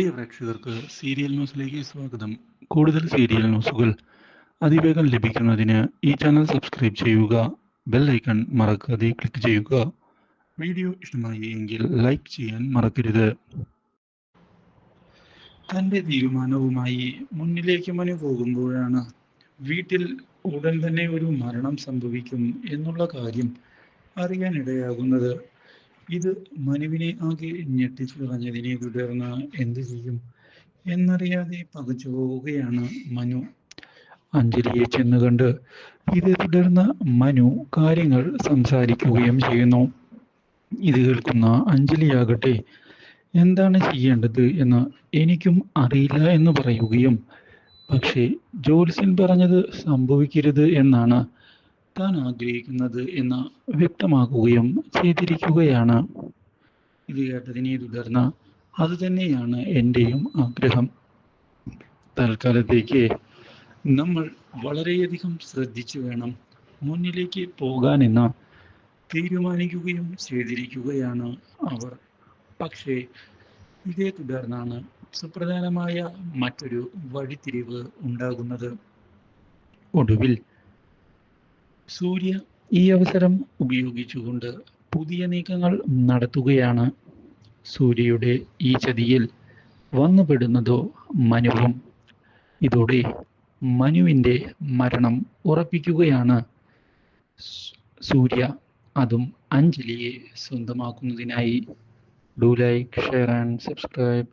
പ്രിയ പ്രേക്ഷകർക്ക് സീരിയൽ ന്യൂസിലേക്ക് സ്വാഗതം. കൂടുതൽ സീരിയൽ ന്യൂസുകൾ അതിവേഗം ലഭിക്കുന്നതിന് ഈ ചാനൽ സബ്സ്ക്രൈബ് ചെയ്യുക ബെൽ ഐക്കൺ മറക്കാതെ ക്ലിക്ക് ചെയ്യുക. വീഡിയോ ഇഷ്ടമായി എങ്കിൽ ലൈക്ക് ചെയ്യാൻ മറക്കരുത്. തന്റെ തീരുമാനവുമായി മുന്നിലേക്ക് മനു പോകുമ്പോഴാണ് വീട്ടിൽ ഉടൻ തന്നെ ഒരു മരണം സംഭവിക്കും എന്നുള്ള കാര്യം അറിയാനിടയാകുന്നത്. ഇത് മനുവിനെ ആകെ ഞെട്ടിച്ചു കളഞ്ഞതിനെ തുടർന്ന് എന്തു ചെയ്യും എന്നറിയാതെ പകച്ചു പോവുകയാണ് മനു. അഞ്ജലിയെ ചെന്ന് കണ്ട് ഇതേ തുടർന്ന് മനു കാര്യങ്ങൾ സംസാരിക്കുകയും ചെയ്യുന്നു. ഇത് കേൾക്കുന്ന അഞ്ജലിയാകട്ടെ എന്താണ് ചെയ്യേണ്ടത് എന്ന് എനിക്കും അറിയില്ല എന്ന് പറയുകയും പക്ഷേ ജോത്സ്യൻ പറഞ്ഞത് സംഭവിക്കരുത് എന്നാണ്. താൻ ആഗ്രഹിക്കുന്നത് എന്ന് വ്യക്തമാക്കുകയും ചെയ്തിരിക്കുകയാണ്. ഇത് കേട്ടതിനെ തുടർന്ന് അത് തന്നെയാണ് എന്റെയും ആഗ്രഹം. തൽക്കാലത്തേക്ക് നമ്മൾ വളരെയധികം ശ്രദ്ധിച്ചു വേണം മുന്നിലേക്ക് പോകാനെന്ന് തീരുമാനിക്കുകയും ചെയ്തിരിക്കുകയാണ് അവർ. പക്ഷേ ഇതേ തുടർന്നാണ് സുപ്രധാനമായ മറ്റൊരു വഴിത്തിരിവ് ഉണ്ടാകുന്നത്. ഒടുവിൽ സൂര്യ ഈ അവസരം ഉപയോഗിച്ചുകൊണ്ട് പുതിയ നീക്കങ്ങൾ നടത്തുകയാണ് സൂര്യയുടെ ഈ ചതിയിൽ വന്നുപെടുന്നതോ മനുവും. ഇതോടെ മനുവിന്റെ മരണം ഉറപ്പിക്കുകയാണ് സൂര്യ. അതും അഞ്ജലിയെ സ്വന്തമാക്കുന്നതിനായി. Do like share and subscribe